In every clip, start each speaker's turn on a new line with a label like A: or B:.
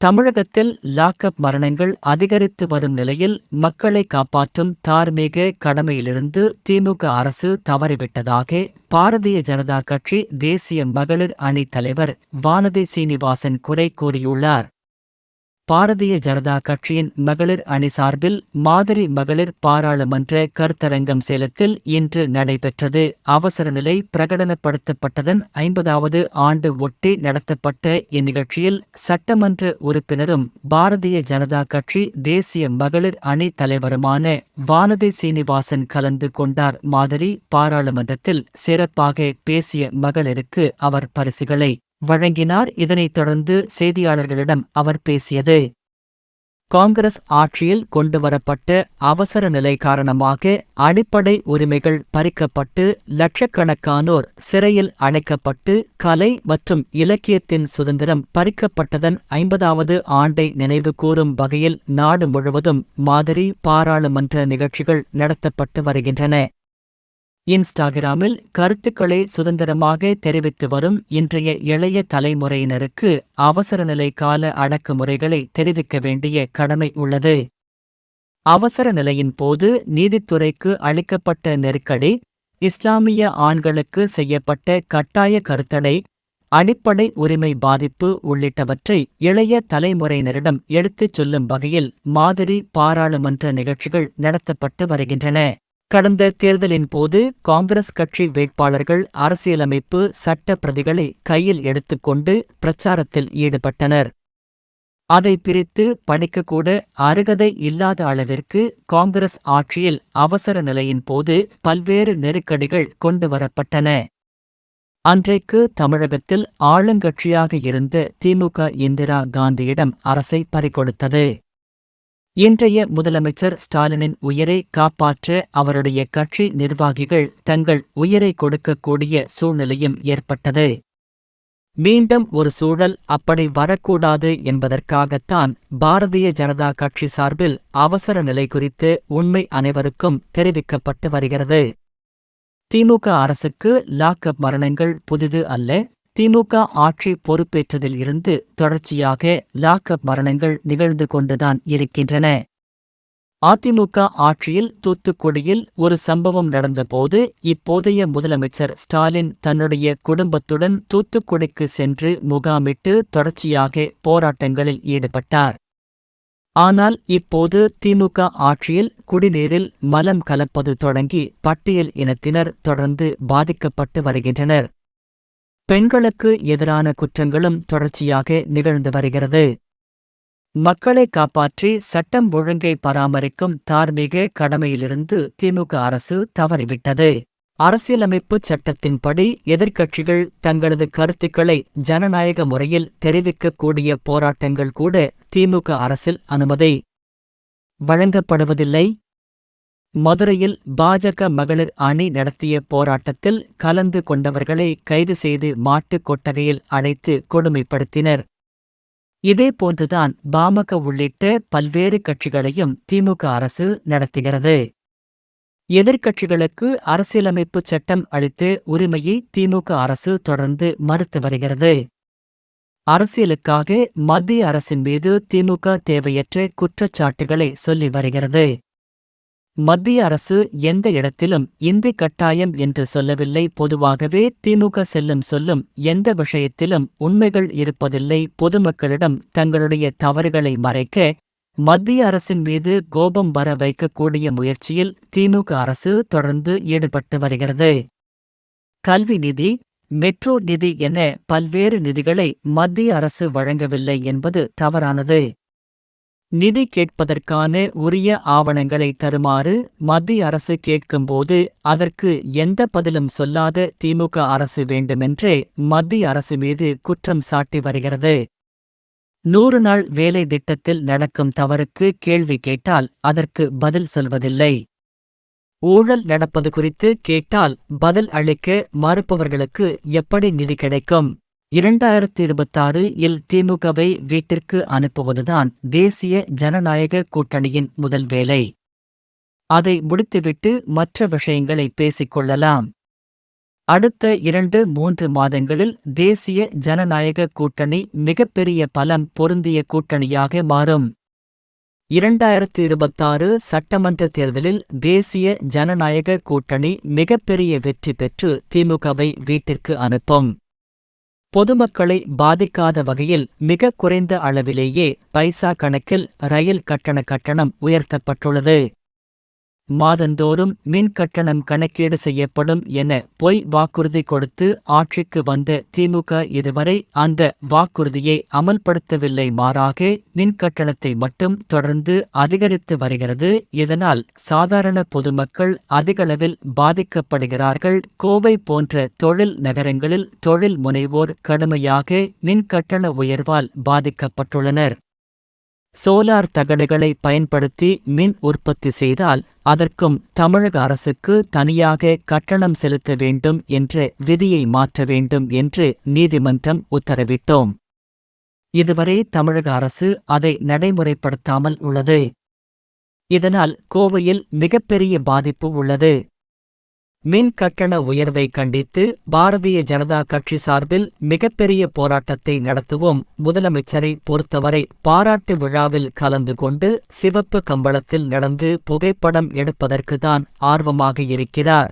A: தமிழகத்தில் லாக்அப் மரணங்கள் அதிகரித்து வரும் நிலையில் மக்களை காப்பாற்றும் தார்மீக கடமையிலிருந்து திமுக அரசு தவறிவிட்டதாக பாரதிய ஜனதா கட்சி தேசிய மகளிர் அணி தலைவர் வானதி சீனிவாசன் குறை கூறியுள்ளார். பாரதிய ஜனதா கட்சியின் மகளிர் அணி சார்பில் மாதிரி மகளிர் பாராளுமன்ற கருத்தரங்கம் சேலத்தில் இன்று நடைபெற்றது. அவசர நிலை பிரகடனப்படுத்தப்பட்டதன் ஐம்பதாவது ஆண்டு ஒட்டி நடத்தப்பட்ட இந்நிகழ்ச்சியில் சட்டமன்ற உறுப்பினரும் பாரதிய ஜனதா கட்சி தேசிய மகளிர் அணி தலைவருமான வானதி சீனிவாசன் கலந்து கொண்டார். மாதிரி பாராளுமன்றத்தில் சிறப்பாக பேசிய மகளிருக்கு அவர் பரிசுகளை வழங்கினார். இதனைத் தொடர்ந்து செய்தியாளர்களிடம் அவர் பேசியது காங்கிரஸ் ஆட்சியில் கொண்டுவரப்பட்ட அவசர நிலை காரணமாக அடிப்படை உரிமைகள் பறிக்கப்பட்டு லட்சக்கணக்கானோர் சிறையில் அடைக்கப்பட்டு கலை மற்றும் இலக்கியத்தின் சுதந்திரம் பறிக்கப்பட்டதன் ஐம்பதாவது ஆண்டை நினைவு கூறும் வகையில் நாடு முழுவதும் மாதிரி பாராளுமன்ற நிகழ்ச்சிகள் நடத்தப்பட்டு வருகின்றன. இன்ஸ்டாகிராமில் கருத்துக்களை சுதந்திரமாக தெரிவித்து வரும் இன்றைய இளைய தலைமுறையினருக்கு அவசரநிலை கால அடக்குமுறைகளை தெரிவிக்க வேண்டிய கடமை உள்ளது. அவசர நிலையின் போது நீதித்துறைக்கு அளிக்கப்பட்ட நெருக்கடி இஸ்லாமிய ஆண்களுக்கு செய்யப்பட்ட கட்டாய கருத்தடை அடிப்படை உரிமை பாதிப்பு உள்ளிட்டவற்றை இளைய தலைமுறையினரிடம் எடுத்துச் சொல்லும் வகையில் மாதிரி பாராளுமன்ற நிகழ்ச்சிகள் நடத்தப்பட்டு வருகின்றன. கடந்த தேர்தலின் போது காங்கிரஸ் கட்சி வேட்பாளர்கள் அரசியலமைப்பு சட்ட பிரதிகளை கையில் எடுத்துக்கொண்டு பிரச்சாரத்தில் ஈடுபட்டனர். அதை பிரித்து படிக்கக்கூட அருகதை இல்லாத அளவிற்கு காங்கிரஸ் ஆட்சியில் அவசர நிலையின் போது பல்வேறு நெருக்கடிகள் கொண்டுவரப்பட்டன அன்றைக்கு தமிழகத்தில் ஆளுங்கட்சியாக இருந்த திமுக இந்திரா காந்தியிடம் அரசை பறிகொடுத்தது. இன்றைய முதலமைச்சர் ஸ்டாலினின் உயிரை காப்பாற்ற அவருடைய கட்சி நிர்வாகிகள் தங்கள் உயிரை கொடுக்கக்கூடிய சூழ்நிலையும் ஏற்பட்டது. மீண்டும் ஒரு சூழல் அப்படி வரக்கூடாது என்பதற்காகத்தான் பாரதிய ஜனதா கட்சி சார்பில் அவசர நிலை குறித்து உண்மை அனைவருக்கும் தெரிவிக்கப்பட்டு வருகிறது. திமுக அரசுக்கு லாக்அப் மரணங்கள் புதிது அல்ல. திமுக ஆட்சி பொறுப்பேற்றதில் இருந்து தொடர்ச்சியாக லாக்அப் மரணங்கள் நிகழ்ந்து கொண்டுதான் இருக்கின்றன. அதிமுக ஆட்சியில் தூத்துக்குடியில் ஒரு சம்பவம் நடந்தபோது இப்போதைய முதலமைச்சர் ஸ்டாலின் தன்னுடைய குடும்பத்துடன் தூத்துக்குடிக்கு சென்று முகாமிட்டு தொடர்ச்சியாக போராட்டங்களில் ஈடுபட்டார். ஆனால் இப்போது திமுக ஆட்சியில் குடிநீரில் மலம் கலப்பது தொடங்கி பட்டியல் இனத்தினர் தொடர்ந்து பாதிக்கப்பட்டு வருகின்றனர். பெண்களுக்கு எதிரான குற்றங்களும் தொடர்ச்சியாக நிகழ்ந்து வருகிறது. மக்களை காப்பாற்றி சட்டம் ஒழுங்கை பராமரிக்கும் தார்மீக கடமையிலிருந்து திமுக அரசு தவறிவிட்டது. அரசியலமைப்பு சட்டத்தின்படி எதிர்க்கட்சிகள் தங்களது கருத்துக்களை ஜனநாயக முறையில் தெரிவிக்கக்கூடிய போராட்டங்கள் கூட திமுக அரசில் அனுமதி வழங்கப்படுவதில்லை. மதுரையில் பாஜக மகளிர் அணி நடத்திய போராட்டத்தில் கலந்து கொண்டவர்களை கைது செய்து மாட்டுக் கொட்டகையில் அழைத்து கொடுமைப்படுத்தினர். இதேபோன்றுதான் பாமக உள்ளிட்ட பல்வேறு கட்சிகளையும் திமுக அரசு நடத்துகிறது. எதிர்க்கட்சிகளுக்கு அரசியலமைப்பு சட்டம் அளித்து உரிமையை திமுக அரசு தொடர்ந்து மறுத்து வருகிறது. அரசியலுக்காக மத்திய அரசின் மீது திமுக தேவையற்ற குற்றச்சாட்டுகளை சொல்லி வருகிறது. மத்திய அரசு எந்த இடத்திலும் இந்தி கட்டாயம் என்று சொல்லவில்லை. பொதுவாகவே திமுக செல்லும் சொல்லும் எந்த விஷயத்திலும் உண்மைகள் இருப்பதில்லை. பொதுமக்களிடம் தங்களுடைய தவறுகளை மறைக்க மத்திய அரசின் மீது கோபம் வர வைக்கக்கூடிய முயற்சியில் திமுக அரசு தொடர்ந்து ஈடுபட்டு வருகிறது. கல்வி நிதி மெட்ரோ நிதி என பல்வேறு நிதிகளை மத்திய அரசு வழங்கவில்லை என்பது தவறானது. நிதி கேட்பதற்கான உரிய ஆவணங்களை தருமாறு மத்திய அரசு கேட்கும்போது அதற்கு எந்த பதிலும் சொல்லாத திமுக அரசு வேண்டுமென்றே மத்திய அரசு மீது குற்றம் சாட்டி வருகிறது. நூறு நாள் வேலை திட்டத்தில் நடக்கும் தவறுக்கு கேள்வி கேட்டால் அதற்கு பதில் சொல்வதில்லை. ஊழல் நடப்பது குறித்து கேட்டால் பதில் அளிக்க மறுப்பவர்களுக்கு எப்படி நிதி கிடைக்கும்? இரண்டாயிரத்தி இருபத்தாறு இல் திமுகவை வீட்டிற்கு அனுப்புவதுதான் தேசிய ஜனநாயக கூட்டணியின் முதல் வேலை. அதை முடித்துவிட்டு மற்ற விஷயங்களை பேசிக்கொள்ளலாம் அடுத்த இரண்டு மூன்று மாதங்களில் தேசிய ஜனநாயக கூட்டணி மிகப்பெரிய பலம் பொருந்திய கூட்டணியாக மாறும். இரண்டாயிரத்தி இருபத்தாறு சட்டமன்ற தேர்தலில் தேசிய ஜனநாயக கூட்டணி மிகப்பெரிய வெற்றி பெற்று திமுகவை வீட்டிற்கு அனுப்பும். பொதுமக்களை பாதிக்காத வகையில் மிக குறைந்த அளவிலேயே பைசா கணக்கில் ரயில் கட்டண கட்டணம் உயர்த்தப்பட்டுள்ளது. மாதந்தோறும் மின் கட்டணம் கணக்கீடு செய்யப்படும் என பொய் வாக்குறுதி கொடுத்து ஆட்சிக்கு வந்த திமுக இதுவரை அந்த வாக்குறுதியை அமல்படுத்தவில்லை. மாறாக மின் கட்டணத்தை மட்டும் தொடர்ந்து அதிகரித்து வருகிறது. இதனால் சாதாரண பொதுமக்கள் அதிகளவில் பாதிக்கப்படுகிறார்கள். கோவை போன்ற தொழில் நகரங்களில் தொழில் முனைவோர் கடுமையாக மின் கட்டண உயர்வால் பாதிக்கப்பட்டுள்ளனர். சோலார் தகடுகளை பயன்படுத்தி மின் உற்பத்தி செய்தால் அதற்கும் தமிழக அரசுக்கு தனியாக கட்டணம் செலுத்த வேண்டும் என்ற விதியை மாற்ற வேண்டும் என்று நீதிமன்றம் உத்தரவிட்டோம். இதுவரை தமிழக அரசு அதை நடைமுறைப்படுத்தாமல் உள்ளது. இதனால் கோவையில் மிகப்பெரிய பாதிப்பு உள்ளது. மின் கட்டண உயர்வை கண்டித்து பாரதிய ஜனதா கட்சி சார்பில் மிகப்பெரிய போராட்டத்தை நடத்துவோம். முதலமைச்சரை பொறுத்தவரை பாராட்டு விழாவில் கலந்து கொண்டு சிவப்பு கம்பளத்தில் நடந்து புகைப்படம் எடுப்பதற்குதான் ஆர்வமாக இருக்கிறார்.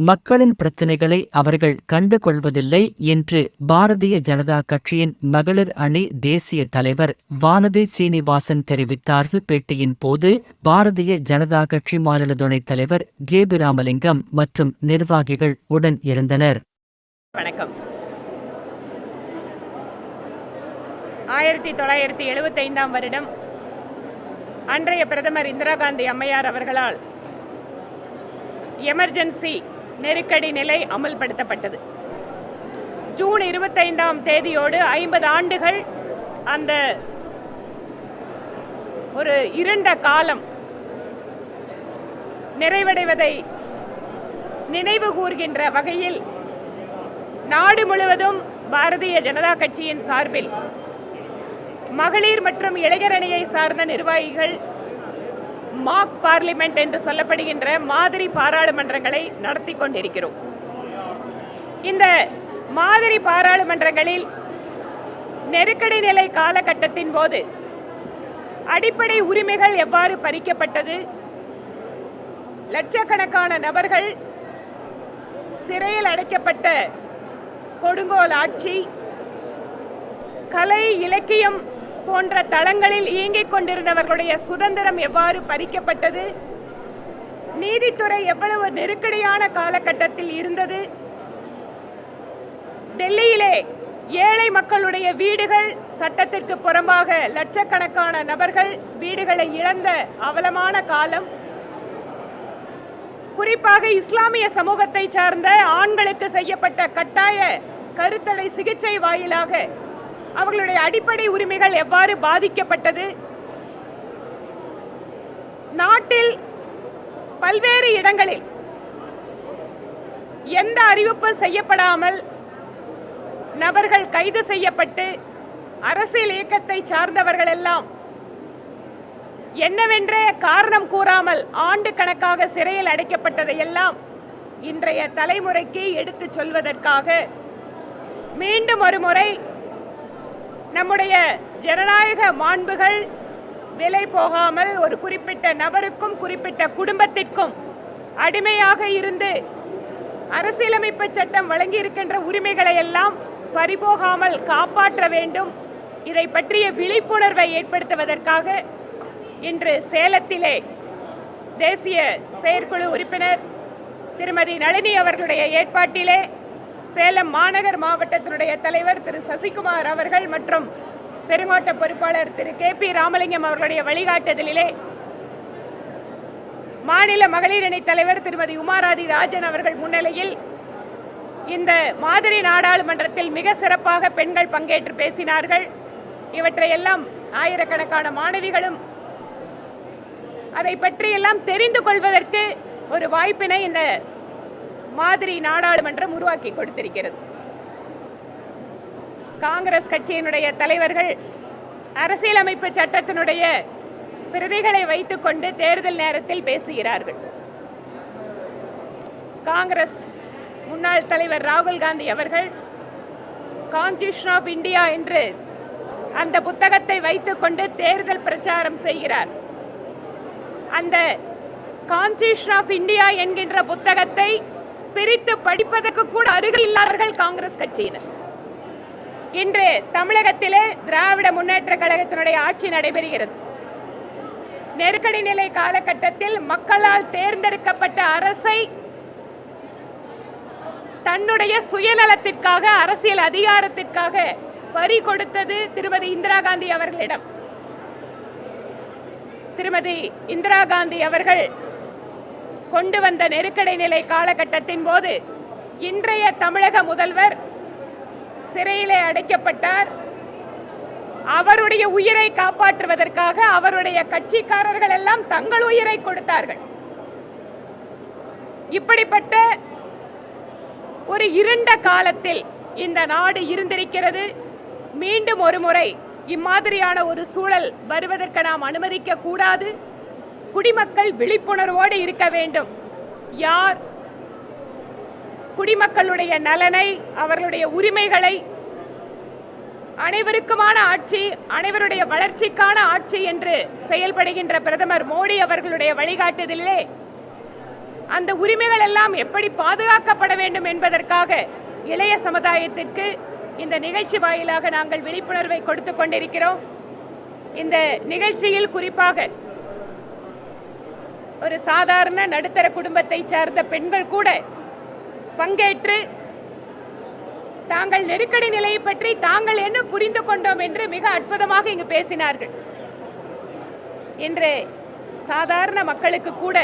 A: மக்களின் பிரச்சினைகளை அவர்கள் கண்டு கொள்வதில்லை என்று பாரதிய ஜனதா கட்சியின் மகளிர் அணி தேசிய தலைவர் வானதி சீனிவாசன் தெரிவித்தார். பேட்டியின் போது பாரதிய ஜனதா கட்சி மாநில துணைத் தலைவர் கேபி ராமலிங்கம் மற்றும் நிர்வாகிகள் உடன் இருந்தனர்.
B: வணக்கம். ஆயிரத்தி தொள்ளாயிரத்தி எழுபத்தைந்தாம் வருடம் அன்றைய பிரதமர் இந்திரா காந்தி அம்மையார் அவர்களால் எமர்ஜென்சி நெருக்கடி நிலை அமல்படுத்தப்பட்டது. ஜூன் இருபத்தைந்தாம் தேதியோடு ஐம்பது ஆண்டுகள் அந்த ஒரு இருண்ட காலம் நிறைவடைவதை நினைவு கூர்கின்ற வகையில் நாடு முழுவதும் பாரதிய ஜனதா கட்சியின் சார்பில் மகளிர் மற்றும் இளைஞரணியை சார்ந்த நிர்வாகிகள் மாக் பார்லிமெண்ட் என்று சொல்லப்படுகின்ற மாதிரி பாராளுமன்றங்களை நடத்தி கொண்டிருக்கிறோம். இந்த மாதிரி பாராளுமன்றங்களில் நெருக்கடி நிலை காலகட்டத்தின் போது அடிப்படை உரிமைகள் எவ்வாறு பறிக்கப்பட்டது? லட்சக்கணக்கான நபர்கள் சிறையில் அடைக்கப்பட்ட கொடுங்கோல் ஆட்சி கலை இலக்கியம் போன்ற தளங்களில் இயங்கிக் கொண்டிருந்தவர்களுடைய சுதந்திரம் எவ்வாறு பறிக்கப்பட்டது? நீதித்துறை எவ்வளவு நெருக்கடியான காலகட்டத்தில் இருந்தது? டெல்லியிலே ஏழை மக்களுடைய வீடுகள் சட்டத்திற்கு புறம்பாக லட்சக்கணக்கான நபர்கள் வீடுகளை இழந்த அவலமான காலம். குறிப்பாக இஸ்லாமிய சமூகத்தை சார்ந்த ஆண்களுக்கு செய்யப்பட்ட கட்டாய கருத்தடை சிகிச்சை வாயிலாக அவர்களுடைய அடிப்படை உரிமைகள் எவ்வாறு பாதிக்கப்பட்டது? நாட்டில் பல்வேறு இடங்களில் எந்த அறிவிப்பும் செய்யப்படாமல் நபர்கள் கைது செய்யப்பட்டு அரசியல் இயக்கத்தை சார்ந்தவர்கள் எல்லாம் என்னவென்றே காரணம் கூறாமல் ஆண்டு கணக்காக சிறையில் அடைக்கப்பட்டதையெல்லாம் இன்றைய தலைமுறைக்கு எடுத்துச் சொல்வதற்காக மீண்டும் ஒரு முறை நம்முடைய ஜனநாயக மாண்புகள் விலை போகாமல் ஒரு குறிப்பிட்ட நபருக்கும் குறிப்பிட்ட குடும்பத்திற்கும் அடிமையாக இருந்து அரசியலமைப்பு சட்டம் வழங்கியிருக்கின்ற உரிமைகளை எல்லாம் பறிபோகாமல் காப்பாற்ற வேண்டும். இதை பற்றிய விழிப்புணர்வை ஏற்படுத்துவதற்காக இன்று சேலத்திலே தேசிய செயற்குழு உறுப்பினர் திருமதி நளினி அவர்களுடைய ஏற்பாட்டிலே சேலம் மாநகர் மாவட்டத்தினுடைய தலைவர் திரு சசிகுமார் அவர்கள் மற்றும் பெருங்கோட்ட பொறுப்பாளர் திரு கே பி ராமலிங்கம் அவர்களுடைய வழிகாட்டுதலிலே மாநில மகளிர் அணி தலைவர் திருமதி உமாராதி ராஜன் அவர்கள் முன்னிலையில் இந்த மாதிரி நாடாளுமன்றத்தில் மிக சிறப்பாக பெண்கள் பங்கேற்று பேசினார்கள். இவற்றையெல்லாம் ஆயிரக்கணக்கான மாணவிகளும் அதை பற்றியெல்லாம் தெரிந்து கொள்வதற்கு ஒரு வாய்ப்பினை இந்த மாதிரி நாடாளுமன்றம் உருவாக்கி கொடுத்திருக்கிறது. காங்கிரஸ் கட்சியினுடைய தலைவர்கள் அரசியலமைப்பு சட்டத்தினுடைய பிரதிகளை வைத்துக்கொண்டு தேர்தல் நேரத்தில் பேசுகிறார்கள். காங்கிரஸ் முன்னாள் தலைவர் ராகுல் காந்தி அவர்கள் கான்ஸ்டியூஷன் ஆஃப் இந்தியா என்று அந்த புத்தகத்தை வைத்துக்கொண்டு தேர்தல் பிரச்சாரம் செய்கிறார். அந்த கான்ஸ்டியூஷன் ஆஃப் இந்தியா என்கின்ற புத்தகத்தை பிரித்து படிப்பதற்கு கூட அருகில் இல்லாதவர்கள் காங்கிரஸ் கட்சியினர். இன்று தமிழகத்திலே திராவிட முன்னேற்ற கழகத்தினுடைய ஆட்சி நடைபெறுகிறது. நெருக்கடி நிலை காலகட்டத்தில் மக்களால் தேர்ந்தெடுக்கப்பட்ட அரசை தன்னுடைய சுயநலத்திற்காக அரசியல் அதிகாரத்திற்காக வரி கொடுத்தது திருமதி இந்திரா காந்தி அவர்களிடம். திருமதி இந்திரா காந்தி அவர்கள் கொண்டு வந்த நெருக்கடி நிலை காலகட்டத்தின் போது இன்றைய தமிழக முதல்வர் சிறையிலே அடைக்கப்பட்டார். அவருடைய உயிரை காப்பாற்றுவதற்காக அவருடைய கட்சிக்காரர்கள் எல்லாம் தங்கள் உயிரை கொடுத்தார்கள். இப்படிப்பட்ட ஒரு இருண்ட காலத்தில் இந்த நாடு இருந்திருக்கிறது. மீண்டும் ஒரு முறை இம்மாதிரியான ஒரு சூழல் வருவதற்கு நாம் அனுமதிக்க கூடாது. குடிமக்கள் விழிப்புணர்வோடு இருக்க வேண்டும். யார் குடிமக்களுடைய நலனை அவர்களுடைய உரிமைகளை அனைவருக்குமான ஆட்சி அனைவருடைய வளர்ச்சிக்கான ஆட்சி என்று செயல்படுகின்ற பிரதமர் மோடி அவர்களுடைய வழிகாட்டுதலிலே அந்த உரிமைகள் எல்லாம் எப்படி பாதுகாக்கப்பட வேண்டும் என்பதற்காக இளைய சமுதாயத்திற்கு இந்த நிகழ்ச்சி வாயிலாக நாங்கள் விழிப்புணர்வை கொடுத்து கொண்டிருக்கிறோம். இந்த நிகழ்ச்சியில் குறிப்பாக ஒரு சாதாரண நடுத்தர குடும்பத்தை சார்ந்த பெண்கள் கூட பங்கேற்று தாங்கள் நெருக்கடி நிலையை பற்றி தாங்கள் என்ன புரிந்து கொண்டோம் என்று மிக அற்புதமாக இங்கு பேசினார்கள். இன்று சாதாரண மக்களுக்கு கூட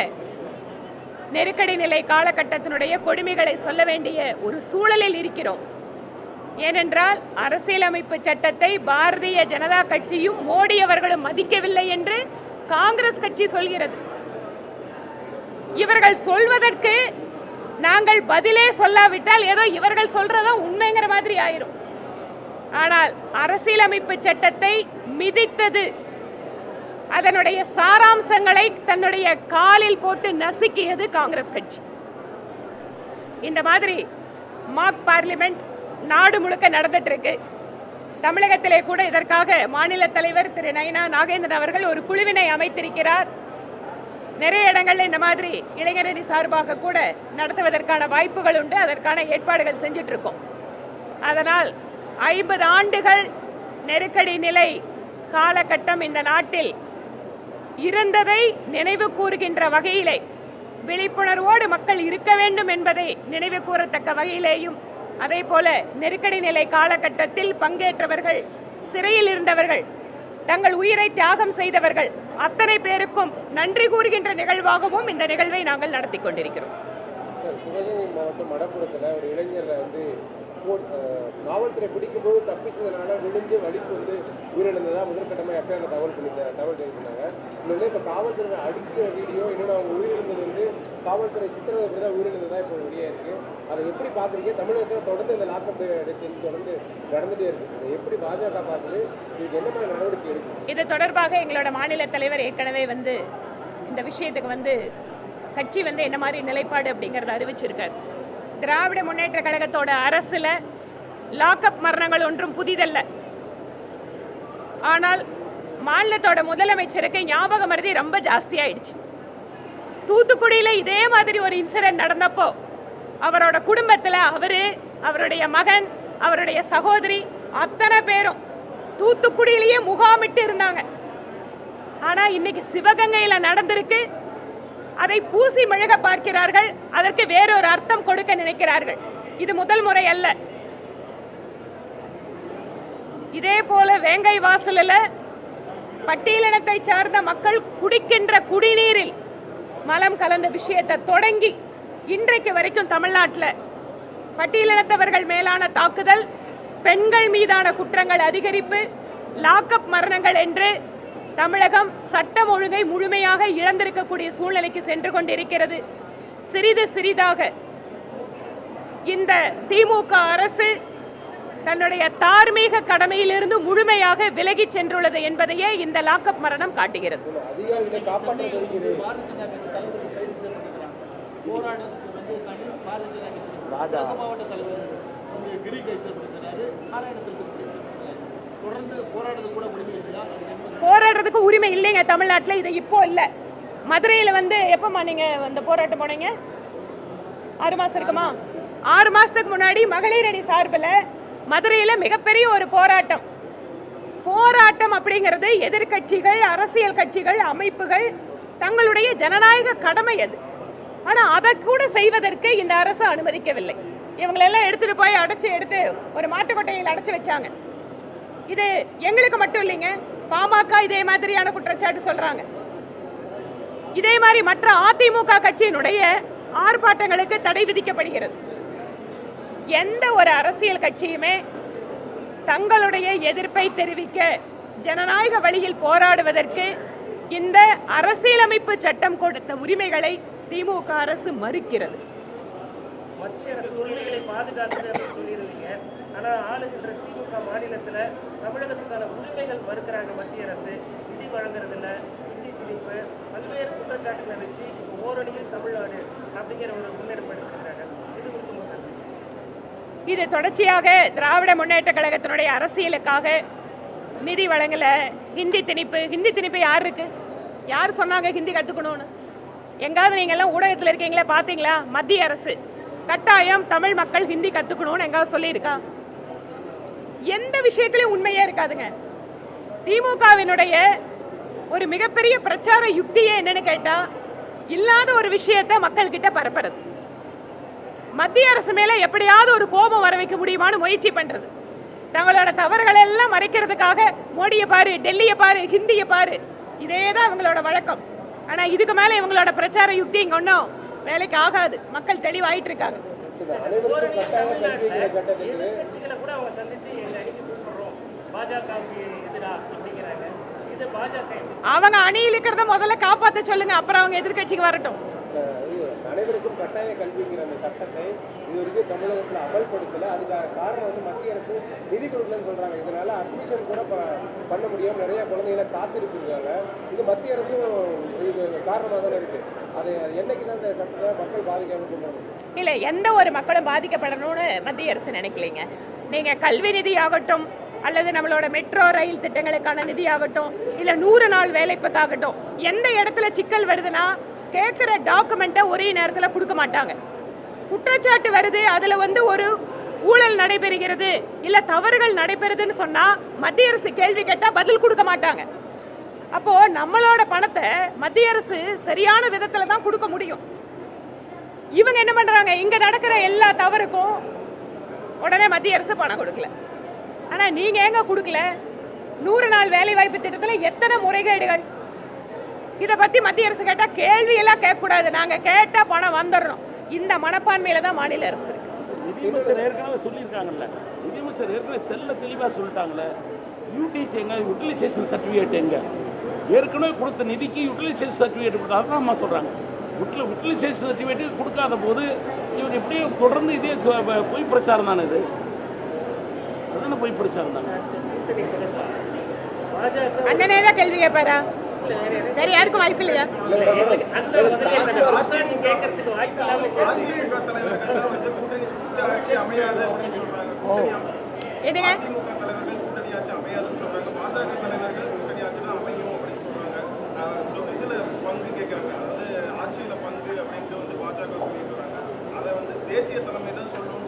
B: நெருக்கடி நிலை காலகட்டத்தினுடைய கொடுமைகளை சொல்ல வேண்டிய ஒரு சூழலில் இருக்கிறோம். ஏனென்றால் அரசியலமைப்பு சட்டத்தை பாரதிய ஜனதா கட்சியும் மோடி அவர்களும் மதிக்கவில்லை என்று காங்கிரஸ் கட்சி சொல்கிறது. இவர்கள் சொல்வதற்கு நாங்கள் பதிலே சொல்லாவிட்டால் ஏதோ இவர்கள் சொல்றதா உண்மைங்கிற மாதிரி ஆயிரும். ஆனால் அரசியலமைப்பு சட்டத்தை மிதித்தது அதனுடைய சாராம்சங்களை தன்னுடைய காலில் போட்டு நசுக்கியது காங்கிரஸ் கட்சி. இந்த மாதிரி மாக் பார்லிமெண்ட் நாடு முழுக்க நடந்துட்டு இருக்கு தமிழகத்திலே கூட இதற்காக மாநில தலைவர் திரு நயனா நாகேந்திரன் அவர்கள் ஒரு குழுவினை அமைத்திருக்கிறார். நிறைய இடங்கள்ல இந்த மாதிரி இளைஞரணி சார்பாக கூட நடத்துவதற்கான வாய்ப்புகள் உண்டு. அதற்கான ஏற்பாடுகள் செஞ்சுட்டு இருக்கோம் அதனால் ஐம்பது ஆண்டுகள் நெருக்கடி நிலை காலகட்டம் இந்த நாட்டில் இருந்ததை நினைவு கூறுகின்ற வகையிலே விழிப்புணர்வோடு மக்கள் இருக்க வேண்டும் என்பதை நினைவு கூறத்தக்க வகையிலேயும் அதே போல நெருக்கடி நிலை காலகட்டத்தில் பங்கேற்றவர்கள் சிறையில் இருந்தவர்கள் தங்கள் உயிரை தியாகம் செய்தவர்கள். அத்தனை பேருக்கும் நன்றி கூறுகின்ற நிகழ்வாகவும் இந்த நிகழ்வை நாங்கள் நடத்தி கொண்டிருக்கிறோம்.
C: சிவகங்கை மாவட்டம் மடப்புறத்தில் ஒரு இளைஞரை வந்து போ- அஹ், காவல்துறை பிடிக்கும்போது தப்பிச்சதுனால விழுந்து வலிப்பு வந்து உயிரிழந்ததாக முதற்கட்டமாக எஃப்ஐஆர் தகவல் பண்ணியிருந்தாங்க தகவல் தெரிவித்தாங்க இன்னொன்று இப்போ காவல்துறை அடிக்கிற வீடியோ இன்னொன்று அவங்க உயிரிழந்தது வந்து காவல்துறை சித்திரவதை தான் உயிரிழந்ததாக இப்போ வெளியே இருக்குது அதை எப்படி பார்க்குறீங்க? தமிழகத்தில் தொடர்ந்து இந்த லாக்அப் எடுத்து தொடர்ந்து நடந்துகிட்டே இருக்குது இதை எப்படி பாஜக பார்க்குது? இதுக்கு என்ன மாதிரி நடவடிக்கை எடுக்கும்
B: இது தொடர்பாக எங்களோட மாநில தலைவர் ஏற்கனவே வந்து இந்த விஷயத்துக்கு வந்து கட்சி வந்து என்ன மாதிரி நிலைப்பாடு அப்படிங்கிறத அறிவிச்சிருக்கார். திராவிட முன்னேற்ற கழகத்தோட அரசுல லாக்அப் மரணங்கள் ஒன்றும் புதிதல்ல. ஆனால் மாநிலத்தோட முதலமைச்சருக்கு ஞாபக மருதி ரொம்ப ஜாஸ்தியாயிடுச்சு. தூத்துக்குடியில இதே மாதிரி ஒரு இன்சிடென்ட் நடந்தப்போ அவரோட குடும்பத்துல அவரு அவருடைய மகன் அவருடைய சகோதரி அத்தனை பேரும் தூத்துக்குடியிலேயே முகாமிட்டு இருந்தாங்க. ஆனா இன்னைக்கு சிவகங்கையில நடந்திருக்கு அதை பூசி மெழுக பார்க்கிறார்கள். அதற்கு வேறொரு அர்த்தம் கொடுக்க நினைக்கிறார்கள். இது முதல் முறை அல்ல. இதே போல வேங்கை வாசலில் பட்டியலினத்தை சார்ந்த மக்கள் குடிக்கின்ற குடிநீரில் மலம் கலந்த விஷயத்தை தொடங்கி இன்றைக்கு வரைக்கும் தமிழ்நாட்டில் பட்டியலினத்தவர்கள் மேலான தாக்குதல் பெண்கள் மீதான குற்றங்கள் அதிகரிப்பு லாக்அப் மரணங்கள் என்று தமிழகம் சட்டம் ஒழுங்கை முழுமையாக இழந்திருக்கக்கூடிய சூழ்நிலைக்கு சென்று கொண்டிருக்கிறது. சிறிது சிறிதாக இந்த திமுக அரசு தன்னுடைய தார்மீக கடமையிலிருந்து முழுமையாக விலகிச் சென்றுள்ளது என்பதையே இந்த லாக்அப் மரணம் காட்டுகிறது.
D: கிழக்கு மாவட்ட தலைவர் கிரி நாராயணத்தில் தொடர்ந்து போராடுறது கூட முடிவு அது என்ன
B: போராடுறதுக்கு உரிமை இல்லைங்க தமிழ்நாட்டில் இது இப்போ இல்லை. மதுரையில் வந்து எப்போம்மா நீங்கள் அந்த போராட்டம் போனீங்க? ஆறு மாதம் இருக்குமா? ஆறு மாதத்துக்கு முன்னாடி மகளிர் அணி சார்பில் மதுரையில் மிகப்பெரிய ஒரு போராட்டம். போராட்டம் அப்படிங்கிறது எதிர்கட்சிகள் அரசியல் கட்சிகள் அமைப்புகள் தங்களுடைய ஜனநாயக கடமை அது. ஆனால் அதை கூட செய்வதற்கு இந்த அரசு அனுமதிக்கவில்லை. இவங்களெல்லாம் எடுத்துட்டு போய் அடைச்சு எடுத்து ஒரு மாட்டுக்கொட்டையில் அடைச்சு வச்சாங்க. இது எங்களுக்கு மட்டும் இல்லைங்க. பாமக இதே மாதிரியான குற்றச்சாட்டு சொல்றாங்க. இதே மாதிரி மற்ற அதிமுக கட்சியினுடைய ஆர்ப்பாட்டங்களுக்கு தடை விதிக்கப்படுகிறது. எந்த ஒரு அரசியல் கட்சியுமே தங்களுடைய எதிர்ப்பை தெரிவிக்க ஜனநாயக வழியில் போராடுவதற்கு இந்த அரசியலமைப்பு சட்டம் கொடுத்த உரிமைகளை திமுக அரசு மறுக்கிறது.
E: மத்திய அரசு உரிமைகளை பாதுகாக்குது அப்படின்னு சொல்லியிருந்தீங்க. ஆனால் ஆளுகின்ற திமுக மாநிலத்தில் தமிழகத்துக்கான உரிமைகள் மறுக்கிறாங்க மத்திய அரசு. நிதி வழங்குறதில்ல நிதி திணிப்பு பல்வேறு குற்றச்சாட்டுகளை வச்சு ஓரணியில் தமிழ்நாடு அப்படிங்கிற ஒரு முன்னெடுப்பு எடுத்துக்கிறாங்க இது குறித்து
B: இது தொடர்ச்சியாக திராவிட முன்னேற்ற கழகத்தினுடைய அரசியலுக்காக நிதி வழங்கல. ஹிந்தி திணிப்பு ஹிந்தி திணிப்பு யார் இருக்கு? யார் சொன்னாங்க ஹிந்தி கற்றுக்கணும்னு எங்காவது நீங்கள்லாம் ஊடகத்தில் இருக்கீங்களா பார்த்தீங்களா மத்திய அரசு. கட்டாயம் தமிழ் மக்கள் ஹிந்தி கற்றுக்கணும்னு எங்காவது சொல்லியிருக்கா? எந்த விஷயத்திலையும் உண்மையே இருக்காதுங்க. திமுகவினுடைய ஒரு மிகப்பெரிய பிரச்சார யுக்தியே என்னன்னு கேட்டா இல்லாத ஒரு விஷயத்தை மக்கள்கிட்ட பரப்புறது. மத்திய அரசு மேல எப்படியாவது ஒரு கோபம் வர வைக்க முடியுமான்னு முயற்சி பண்றது. தங்களோட தவறுகளை எல்லாம் மறைக்கிறதுக்காக மோடியை பாரு டெல்லியை பாரு ஹிந்தியை பாரு இதே தான் இவங்களோட வழக்கம். ஆனா இதுக்கு மேல இவங்களோட பிரச்சார யுக்தி இங்க ஒன்றும் வேலைக்கு ஆகாது மக்கள் தெளிவாயிட்டு இருக்காங்க
E: அவங்க
B: அணியில் இருக்கிறத முதல்ல காப்பாத்த சொல்லுங்க. அப்புறம் அவங்க எதிர்க்கட்சிக்கு வரட்டும்.
C: அனைவருக்கும் கட்டாய கல்விங்கிற அந்த சட்டத்தை இது வரைக்கும் தமிழகத்தில் அமல்படுத்தலை. அதுக்கான காரணம் வந்து மத்திய அரசு நிதி கொடுக்கலன்னு சொல்கிறாங்க இதனால் அட்மிஷன் கூட ப- பண்ண முடியாமல் நிறைய குழந்தைகளை காத்திருக்கிறாங்க இது மத்திய அரசும் இது காரணமாக தானே இருக்குது அது என்னைக்கு தான் இந்த சட்டத்தை மக்கள் பாதிக்காமல் கொண்டு
B: இல்லை எந்த ஒரு மக்களும் பாதிக்கப்படணும்னு மத்திய அரசு நினைக்கலைங்க. நீங்கள் கல்வி நிதி ஆகட்டும் அல்லது நம்மளோட மெட்ரோ ரயில் திட்டங்களுக்கான நிதி ஆகட்டும் நூறு நாள் வேலைப்புக்காகட்டும் எந்த இடத்துல சிக்கல் வருதுன்னா கேட்குற டாக்குமெண்ட்டை ஒரே நேரத்தில் கொடுக்க மாட்டாங்க. குற்றச்சாட்டு வருது அதில் வந்து ஒரு ஊழல் நடைபெறுகிறது இல்லை தவறுகள் நடைபெறுதுன்னு சொன்னால் மத்திய அரசு கேள்வி கேட்டால் பதில் கொடுக்க மாட்டாங்க. அப்போது நம்மளோட பணத்தை மத்திய அரசு சரியான விதத்தில் தான் கொடுக்க முடியும். இவங்க என்ன பண்ணுறாங்க இங்கே நடக்கிற எல்லா தவறுக்கும் உடனே மத்திய அரசு பணம் கொடுக்கல. ஆனால் நீங்கள் ஏங்க கொடுக்கல? நூறு நாள் வேலைவாய்ப்பு திட்டத்தில் எத்தனை முறைகேடுகள்? இத பத்தி மத்திய அரசு கேட்டா கேள்வி எல்லாம் கேட்க கூடாது நாங்க கேட்டா பணம் வந்துடுறோம் இந்த மனப்பான்மையில தான் மாநில அரசு இருக்கு.
D: நிதியமைச்சர் ஏற்கனவே சொல்லியிருக்காங்கல்ல. நிதியமைச்சர் ஏற்கனவே தெல்ல தெளிவாக சொல்லிட்டாங்களே யூடிசி எங்க? யூட்டிலைசேஷன் சர்டிஃபிகேட் எங்க? ஏற்கனவே கொடுத்த நிதிக்கு யூட்டிலைசேஷன் சர்டிஃபிகேட் கொடுத்தா அதான் அம்மா சொல்கிறாங்க யூட்டில் யூட்டிலைசேஷன் சர்டிஃபிகேட் கொடுக்காத போது இவர் எப்படியோ தொடர்ந்து இதே பொய் பிரச்சாரம் தானே இது? அதுதானே பொய் பிரச்சாரம் தானே?
B: அண்ணனே தான் கேள்வி கேட்பாரா? வேற யாருக்கும் வாய்ப்பு இல்லையா?
E: அந்த
F: ஆட்சி அமையாது அப்படின்னு சொல்றாங்க கூட்டணி அமையாதுன்னு சொல்றாங்க பாஜக தலைவர்கள் அப்படின்னு சொல்றாங்க இதுல பங்கு பங்கு வந்து பாஜக வந்து தேசிய தலைமை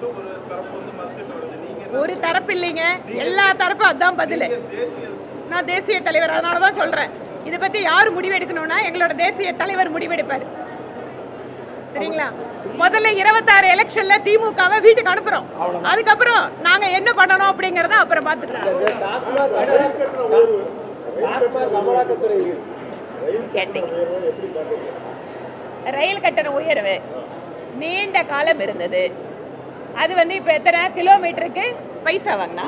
F: ஒரு தரப்பு வந்து நீங்க
B: ஒரு தரப்பு இல்லைங்க. எல்லா தரப்பும் அதான் பதில்.
F: தேசிய
B: நான் தேசிய தலைவர் அதனால தான் சொல்றேன். இதை பத்தி யார் முடிவெடுக்கணும்னா எங்களோட தேசிய தலைவர் முடிவெடுப்பார். சரிங்களா? முதல்ல இருபத்தாறு எலெக்ஷன்ல திமுகவை வீட்டுக்கு அனுப்புறோம். அதுக்கப்புறம் நாங்க என்ன பண்ணணும் அப்படிங்கறத அப்புறம் பாத்துக்கலாம். ரயில் கட்டண உயர்வு நீண்ட காலம் இருந்தது. அது வந்து இப்ப எத்தனை கிலோமீட்டருக்கு பைசா வாங்கினா?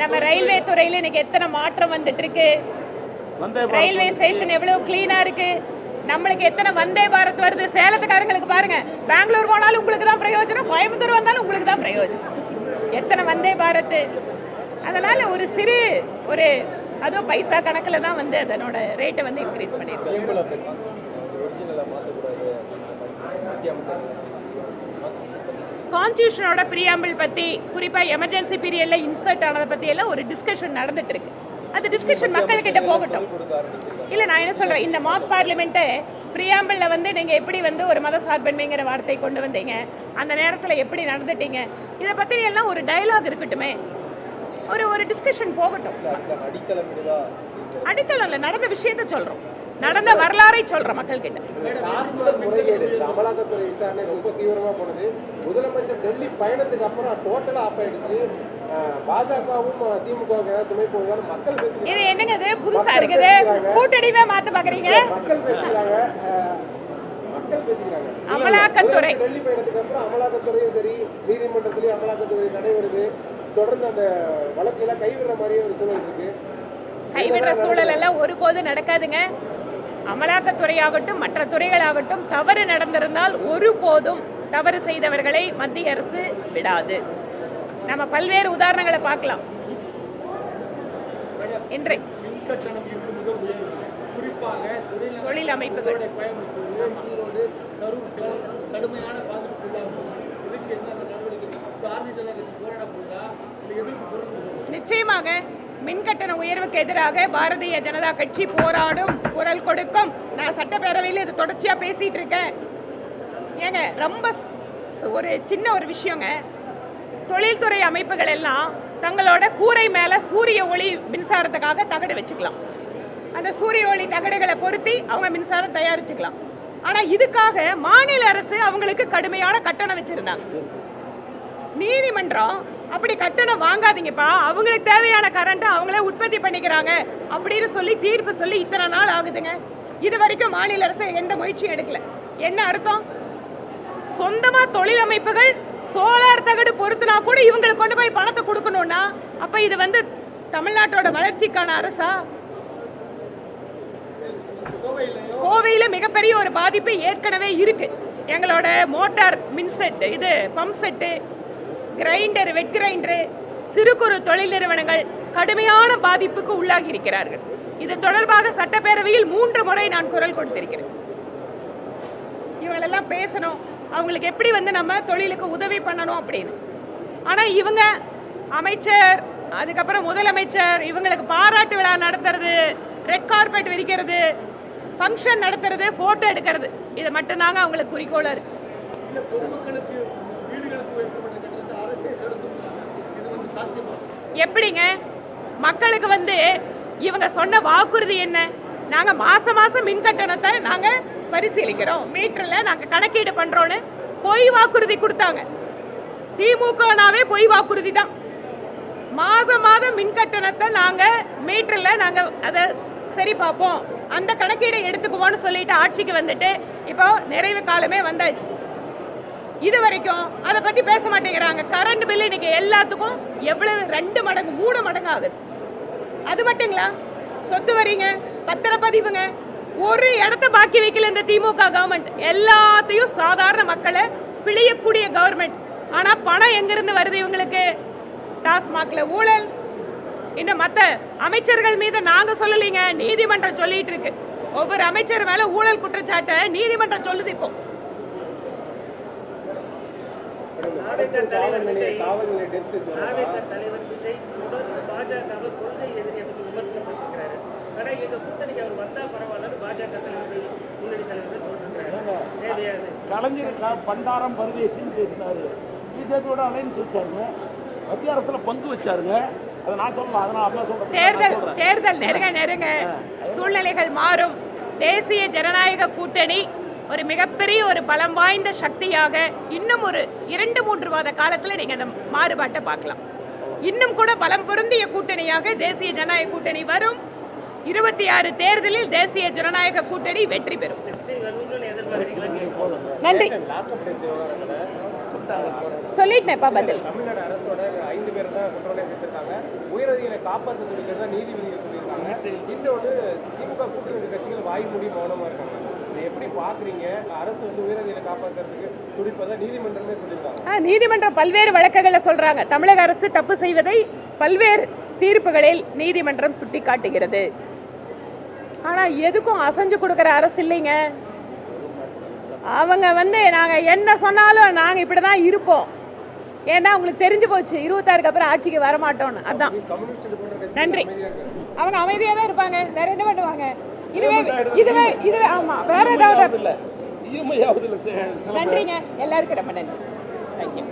B: நம்ம ரயில்வே துறையில இன்னைக்கு எத்தனை மாற்றம் வந்துட்டு இருக்கு ரயில்வே ஸ்டேஷன் எவ்வளவு கிளீனா இருக்கு? நம்மளுக்கு எத்தனை வந்தே பாரத் வருது? சேலத்துக்காரங்களுக்கு பாருங்க. பெங்களூர் போனாலும் உங்களுக்கு தான் பிரயோஜனம். கோயம்புத்தூர் வந்தாலும் உங்களுக்கு தான் பிரயோஜனம். எத்தனை வந்தே பாரத்? அதனால ஒரு சிறு ஒரு அதுவும் பைசா கணக்குல தான் வந்து அதனோட ரேட்டை வந்து இன்க்ரீஸ் பண்ணியிருக்கோம். கான்ஸ்டியூஷனோட பிரியாம்பிள் பத்தி குறிப்பா எமர்ஜென்சி பீரியட்ல இன்சர்ட் ஆனதை பத்தி எல்லாம் ஒரு டிஸ்கஷன் நடந்துட்டு இருக்கு அந்த டிஸ்கஷன் மக்கள் கிட்ட போகட்டும். இல்ல நான் என்ன சொல்றேன்? இந்த மாக் பார்லிமெண்ட் பிரியாம்பிள்ல வந்து நீங்க எப்படி வந்து ஒரு மத சார்பின்மைங்கிற வார்த்தை கொண்டு வந்தீங்க? அந்த நேரத்துல எப்படி நடந்துட்டீங்க? இதை பத்தி எல்லாம் ஒரு டயலாக் இருக்கட்டுமே. ஒரு ஒரு டிஸ்கஷன் போகட்டும்.
C: அடித்தளம்
B: இல்ல நடந்த விஷயத்த சொல்றோம். நடந்த வரலாறை சொல்றோம் மக்கள் கிட்ட
C: அமலாக்கத்துறை விசாரணை ரொம்ப தீவிரமா போனது. முதலமைச்சர் டெல்லி பயணத்துக்கு அப்புறம் டோட்டலா ஆஃப் ஆயிடுச்சு. பாஜகவும் திமுக துணை போவதால் மக்கள்
B: இது
C: பேசுகிறாங்க
B: என்னங்க இது? புதுசா இருக்குது. கூட்டணிவே மாத்த பாக்குறீங்க?
C: மக்கள்
B: அமலாக்கத்துறை.
C: டெல்லி பயணத்துக்கு அப்புறம் அமலாக்கத்துறையும் சரி நீதிமன்றத்திலையும் அமலாக்கத்துறை தடை வருது. தொடர்ந்து அந்த வழக்கெல்லாம் கைவிடுற மாதிரியே ஒரு சூழல் இருக்கு.
B: கைவிடுற சூழல் எல்லாம் ஒருபோதும் நடக்காதுங்க. அமலாக்கத்துறையாகட்டும் மற்ற துறைகளாகட்டும் தவறு நடந்திருந்தால் ஒருபோதும் தவறு செய்தவர்களை மத்திய அரசு விடாது. நம்ம பல்வேறு உதாரணங்களை பார்க்கலாம். தொழில் அமைப்புகள். நிச்சயமாக மின்கட்டண உயர்வுக்கு எதிராக பாரதிய ஜனதா கட்சி போராடும் குரல் கொடுக்கும். நான் சட்டப்பேரவையில் இது தொடர்ச்சியாக பேசிகிட்டு இருக்கேன். ஏங்க ரொம்ப ஒரு சின்ன ஒரு விஷயங்க. தொழில்துறை அமைப்புகள் எல்லாம் தங்களோட கூரை மேலே சூரிய ஒளி மின்சாரத்துக்காக தகடு வச்சுக்கலாம். அந்த சூரிய ஒளி தகடுகளை பொருத்தி அவங்க மின்சாரம் தயாரிச்சுக்கலாம். ஆனால் இதுக்காக மாநில அரசு அவங்களுக்கு கடுமையான கட்டணம் வச்சுருந்தாங்க. நீதிமன்றம் அப்படி கட்டணம் வாங்காதீங்கப்பா. அவங்களுக்கு தேவையான கரண்ட்டை அவங்களே உற்பத்தி பண்ணிக்கிறாங்க. அப்படின்னு சொல்லி தீர்ப்பு சொல்லி இத்தனை நாள் ஆகுதுங்க. இது வரைக்கும் மாநில அரசு எந்த முயற்சியும் எடுக்கல. என்ன அர்த்தம்? சொந்தமா தொழில் அமைப்புகள் சோலார் தகடு பொருத்தினா கூட இவங்களுக்கு கொண்டு போய் பணத்தை கொடுக்கணும்னா அப்ப இது வந்து தமிழ்நாட்டோட வளர்ச்சிக்கான அரசா? கோவையில மிகப்பெரிய ஒரு பாதிப்பு ஏற்கனவே இருக்கு. எங்களோட மோட்டார் மின்செட் இது pump set grinder wet grinder சிறு குறு தொழில் நிறுவனங்கள் கடுமையான பாதிப்புக்கு உள்ளாகி இருக்கிறார்கள் இது தொடர்பாக சட்டப்பேரவையில் மூன்று முறை நான் குரல் கொடுத்திருக்கிறேன். இவங்களெல்லாம் பேசணும். அவங்களுக்கு எப்படி வந்து நம்ம தொழிலுக்கு உதவி பண்ணணும் அப்படின்னு. ஆனால் இவங்க அமைச்சர் அதுக்கப்புறம் முதலமைச்சர் இவங்களுக்கு பாராட்டு விழா நடத்துறது ரெட் கார்பெட் விரிக்கிறது ஃபங்க்ஷன் நடத்துறது ஃபோட்டோ எடுக்கிறது இது மட்டும்தாங்க அவங்களுக்கு குறிக்கோளாக இருக்குது எப்படிங்க? மக்களுக்கு வந்து இவங்க சொன்ன வாக்குறுதி என்ன? நாங்க மாச மாசம் மின் கட்டணத்தை நாங்க பரிசீலிக்கிறோம். மீட்டர்ல நாங்க கணக்கீடு பண்றோம்னு பொய் வாக்குறுதி கொடுத்தாங்க. திமுகனாவே பொய் வாக்குறுதி தான். மாதம் மாதம் மின் கட்டணத்தை நாங்க மீட்டர்ல நாங்க அதை சரி பார்ப்போம். அந்த கணக்கீடை எடுத்துக்குவோம்னு சொல்லிட்டு ஆட்சிக்கு வந்துட்டு இப்போ நிறைவு காலமே வந்தாச்சு. இது வரைக்கும் அதை பத்தி பேச மாட்டேங்கிறாங்க. கரண்ட் பில் இன்னைக்கு எல்லாத்துக்கும் எவ்வளவு ரெண்டு மடங்கு மூணு மடங்கு ஆகுது அது மட்டுங்களா? சொத்து வரிங்க பத்திரப்பதிவுங்க ஒரு இடத்த பாக்கி வைக்கல இந்த திமுக கவர்மெண்ட் எல்லாத்தையும் சாதாரண மக்களை பிழியக்கூடிய கவர்மெண்ட் ஆனா பணம் எங்கிருந்து வருது இவங்களுக்கு? டாஸ்மாக்ல. ஊழல். இன்னும் மத்த அமைச்சர்கள் மீது நாங்க சொல்லலைங்க நீதிமன்றம் சொல்லிட்டு இருக்கு. ஒவ்வொரு அமைச்சர் மேல ஊழல் குற்றச்சாட்டை நீதிமன்றம் சொல்லுது இப்போ.
C: காவல் நிலைய காவல் நிலைய டெத்து
E: நாவேக தலைவர் விஜய் தொடர்ந்து பாஜகவை கொள்கை எதிரி அப்படின்னு விமர்சனம் பண்ணிருக்கிறாரு. ஆனா எங்க கூட்டணிக்கு அவர் வந்தா பரவாயில்லன்னு பாஜக தலைவர் முன்னணி தலைவர் சொல்லிருக்காரு தேவையாது.
D: கலைஞர் பண்டாரம் பரதேசின்னு பேசினாரு. பிஜேபியோட அலைன்ஸ் வச்சாருங்க. மத்திய அரசுல பங்கு வச்சாருங்க. அதை நான் சொல்லலாம் அதை நான் சொல்றேன்.
B: தேர்தல் தேர்தல் நெருங்க நெருங்க. சூழ்நிலைகள் மாறும். தேசிய ஜனநாயக கூட்டணி ஒரு மிகப்பெரிய ஒரு பலம் வாய்ந்த சக்தியாக இன்னும் ஒரு இரண்டு மூன்று மாத காலத்துல நீங்கள் அந்த மாறுபாட்டை பார்க்கலாம். இன்னும் கூட பலம் பொருந்திய கூட்டணியாக தேசிய ஜனநாயக கூட்டணி வரும். இருபத்தி ஆறு தேர்தலில் தேசிய ஜனநாயக கூட்டணி வெற்றி பெறும். நன்றி.
C: லாக்அப்
B: பதில்.
C: தமிழ்நாடு அரசோட ஐந்து பேர் தான் குற்றவாளியை சேர்த்திருக்காங்க. உயிரதிகளை காப்பாற்ற தான் நீதிபதிகள் சொல்லியிருக்காங்க. இன்னொன்று திமுக கூட்டணி கட்சிகள் வாய்மூடி மௌனமா இருக்காங்க. நீதிமன்றமே
B: பல்வேறு வழக்குகளை சொல்றாங்க. தமிழக அரசு தப்பு செய்வதை பல்வேறு தீர்ப்புகளில் நீதிமன்றம் சுட்டிக்காட்டுகிறது. ஆனா எதுக்கும் அசைஞ்சு கொடுக்கிற அரசு இல்லைங்க. அவங்க வந்து நாங்கள் என்ன சொன்னாலும் நாங்கள் இப்படி தான் இருப்போம். ஏன்னா உங்களுக்கு தெரிஞ்சு போச்சு. இருபத்தாறுக்கு அப்புறம் ஆட்சிக்கு வரமாட்டோம்னு. அதான். நன்றி. அவங்க அமைதியாக தான் இருப்பாங்க. வேற என்ன பண்ணுவாங்க? இதுவே இதுவே இதுவே ஆமாம் வேற ஏதாவது
D: இல்ல இஎம்ஐ ஆகுது இல்ல
B: நன்றிங்க. எல்லாருக்கும் ரொம்ப நன்றி. தேங்க்யூ